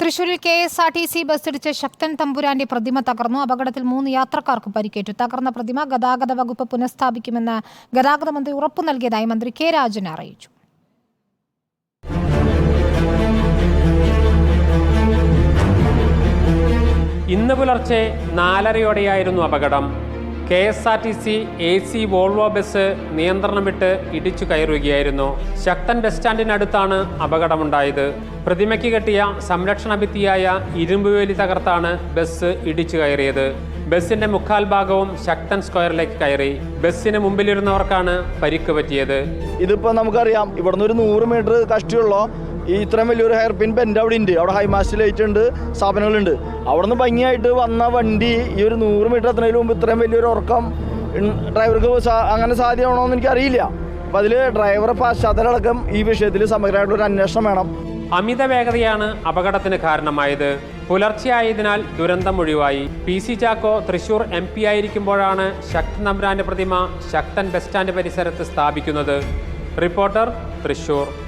തൃശൂരിൽ K S R T C ബസ്സിടിച്ച് Sakthan തമ്പുരാന്റെ പ്രതിമ തകർന്നു. അപകടത്തിൽ മൂന്ന് യാത്രക്കാർക്ക് പരിക്കേറ്റു. തകർന്ന പ്രതിമ ഗതാഗത വകുപ്പ് പുനഃസ്ഥാപിക്കുമെന്ന് ഗതാഗത മന്ത്രി ഉറപ്പു നൽകിയതായി മന്ത്രി കെ രാജൻ അറിയിച്ചു. ഇന്ന് പുലർച്ചെ നാലരയോടെയായിരുന്നു അപകടം. K S R T C A C Volvo bus നിയന്ത്രണം വിട്ട് ഇടിച്ചു കയറുകയായിരുന്നു. ശക്തൻ ബസ് സ്റ്റാൻഡിനടുത്താണ് അപകടമുണ്ടായത്. പ്രതിമയ്ക്ക് കെട്ടിയ സംരക്ഷണ ഭിത്തിയായ ഇരുമ്പുവേലി തകർത്താണ് ബസ് ഇടിച്ചു കയറിയത്. ബസിന്റെ മുക്കാൽ ഭാഗവും ശക്തൻ സ്ക്വയറിലേക്ക് കയറി. ബസ്സിന് മുമ്പിലിരുന്നവർക്കാണ് പരിക്ക് പറ്റിയത്. ഇതിപ്പോ നമുക്കറിയാം ഇവിടുന്ന് ഒരു നൂറ് മീറ്റർ കഷ്ടിയുള്ള ഈ ഇത്രയും വലിയൊരു ഹെയർ പിൻ ബെൻഡ് അവിടെ ഉണ്ട് അവിടെ ഹൈമാസ്റ്റ് ലൈറ്റ് ഉണ്ട് സ്ഥാപനങ്ങളുണ്ട് അവിടെ നിന്ന് ഭംഗിയായിട്ട് വന്ന വണ്ടി ഈ ഒരു നൂറ് മീറ്റർ എത്തുന്നതിന് മുമ്പ് ഇത്രയും വലിയൊരു ഉറക്കം ഡ്രൈവർക്ക് അങ്ങനെ സാധ്യമാണോ എന്ന് എനിക്കറിയില്ല. അപ്പം അതിൽ ഡ്രൈവറെ പശ്ചാത്തലടക്കം ഈ വിഷയത്തിൽ സമഗ്രമായിട്ടുള്ള ഒരു അന്വേഷണം വേണം. അമിത വേഗതയാണ് അപകടത്തിന് കാരണമായത്. പുലർച്ചെയായതിനാൽ ദുരന്തം ഒഴിവായി. P C Chacko Thrissur M P ആയിരിക്കുമ്പോഴാണ് Sakthan നമ്പ്രാന്റെ പ്രതിമ ശക്തൻ ബസ് സ്റ്റാൻഡ് പരിസരത്ത് സ്ഥാപിക്കുന്നത്. റിപ്പോർട്ടർ തൃശൂർ.